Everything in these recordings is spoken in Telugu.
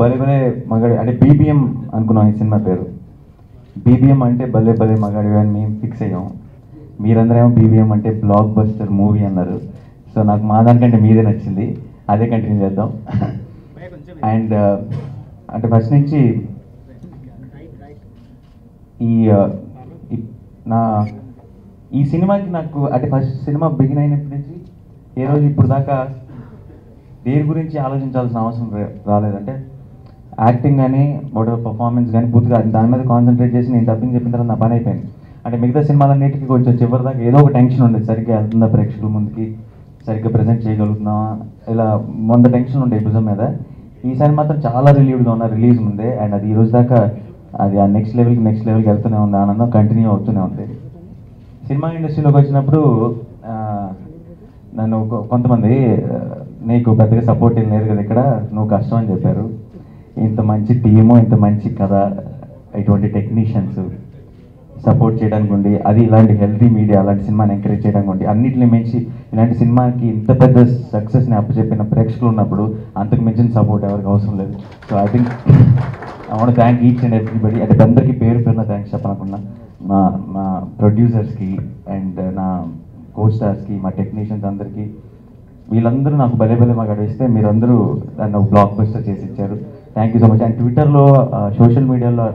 భలే భలే మగాడి అంటే బీబీఎం అనుకున్నాం ఈ సినిమా పేరు. బీబీఎం అంటే భలే భలే మగాడి అని మేము ఫిక్స్ అయ్యాం. మీరందరేమో బీబీఎం అంటే బ్లాక్ బస్టర్ మూవీ అన్నారు. సో నాకు మా దానికంటే మీదే నచ్చింది. అదే కంటిన్యూ చేద్దాం. అండ్ uh, అంటే ఫస్ట్ నుంచి uh, ఈ నా ఈ సినిమాకి నాకు అంటే ఫస్ట్ సినిమా బిగిన్ అయినప్పటి నుంచి ఏ రోజు ఇప్పుడు దాకా దేని గురించి ఆలోచించాల్సిన అవసరం రాలేదంటే యాక్టింగ్ కానీ వాటర్ పర్ఫార్మెన్స్ కానీ పూర్తిగా దాని మీద కాన్సన్ట్రేట్ చేసి నేను డబ్బింగ్ చెప్పిన తర్వాత నా పని అయిపోయింది. అంటే మిగతా సినిమాలన్నిటికీ కొంచెం చివరి దాకా ఏదో ఒక టెన్షన్ ఉండేది. సరిగ్గా వెళ్తుందా ప్రేక్షకుల ముందుకి? సరిగ్గా ప్రజెంట్ చేయగలుగుతున్నావా ఇలా వంద టెన్షన్ ఉండే భుజం మీద. ఈసారి మాత్రం చాలా రిలీవ్డ్గా ఉన్నా రిలీజ్ ముందే. అండ్ అది ఈ రోజు దాకా అది ఆ నెక్స్ట్ లెవెల్కి నెక్స్ట్ లెవెల్కి వెళ్తూనే ఉంది. ఆనందం కంటిన్యూ అవుతూనే ఉంది. సినిమా ఇండస్ట్రీలోకి వచ్చినప్పుడు నన్ను కొంతమంది నీకు పెద్దగా సపోర్ట్ ఏం లేదు కదా ఇక్కడ. నువ్వు కష్టం అని చెప్పారు. ఇంత మంచి టీము ఇంత మంచి కథ ఇటువంటి టెక్నీషియన్స్ సపోర్ట్ చేయడానికి ఉండి అది ఇలాంటి హెల్తీ మీడియా అలాంటి సినిమాని ఎంకరేజ్ చేయడానికి ఉండి అన్నిటిని మించి ఇలాంటి సినిమాకి ఇంత పెద్ద సక్సెస్ని అప్పచెప్పిన ప్రేక్షకులు ఉన్నప్పుడు అంతకు మించిన సపోర్ట్ ఎవరికి అవసరం లేదు. So I think I want thank each and everybody అంటే అందరికీ పేరు పేరున థ్యాంక్స్ చెప్పాలనుకున్నా. మా మా ప్రొడ్యూసర్స్కి అండ్ నా కో స్టార్స్కి మా టెక్నీషియన్స్ అందరికీ వీళ్ళందరూ నాకు భలే భలే మాకు అడిగిస్తే మీరందరూ దాన్ని బ్లాక్ బస్టర్ చేసి ఇచ్చారు. Thank you so much and ట్విట్టర్లో సోషల్ మీడియాలో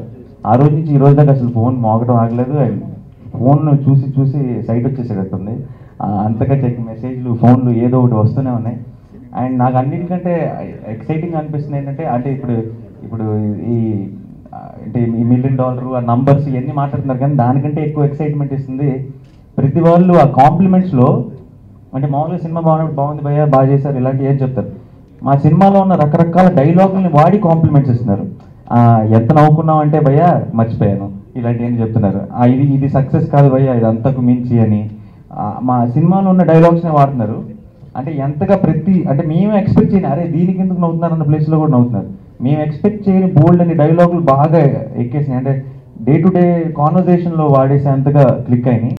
ఆ రోజు నుంచి ఈ రోజు దాకా అసలు ఫోన్ మోగడం ఆగలేదు. అండ్ ఫోన్ చూసి చూసి సైట్ వచ్చేసేటట్టుంది. అంతగా చెక్ మెసేజ్లు ఫోన్లు ఏదో ఒకటి వస్తూనే ఉన్నాయి. అండ్ నాకు అన్నిటికంటే ఎక్సైటింగ్ అనిపిస్తుంది ఏంటంటే అంటే ఇప్పుడు ఇప్పుడు ఈ అంటే ఈ మిలియన్ డాలర్ ఆ నంబర్స్ ఇవన్నీ మాట్లాడుతున్నారు కానీ దానికంటే ఎక్కువ ఎక్సైట్మెంట్ ఇస్తుంది ప్రతి వాళ్ళు ఆ కాంప్లిమెంట్స్లో అంటే మామూలుగా సినిమా బాగున్నప్పుడు బాగుంది భయ్యా బాగా చేశారు ఇలాంటివి ఏం చెప్తారు. మా సినిమాలో ఉన్న రకరకాల డైలాగుల్ని వాడి కాంప్లిమెంట్స్ ఇస్తున్నారు. ఎంత నవ్వుకున్నాం అంటే భయ్యా మర్చిపోయాను. ఇలాంటి ఏం చెప్తున్నారు ఇది ఇది సక్సెస్ కాదు భయ్యా ఇది అంతకు మించి అని. మా సినిమాలో ఉన్న డైలాగ్స్ని వాడుతున్నారు. అంటే ఎంతగా ప్రతి అంటే మేము ఎక్స్పెక్ట్ చేయని అరే దీనికి ఎందుకు నవ్వుతున్నారు అన్న ప్లేస్లో కూడా నవ్వుతున్నారు. మేము ఎక్స్పెక్ట్ చేయని బోల్డ్ అని డైలాగులు బాగా ఎక్కేసినాయి. అంటే డే టు డే కాన్వర్జేషన్లో వాడేసే అంతగా క్లిక్ అయినాయి.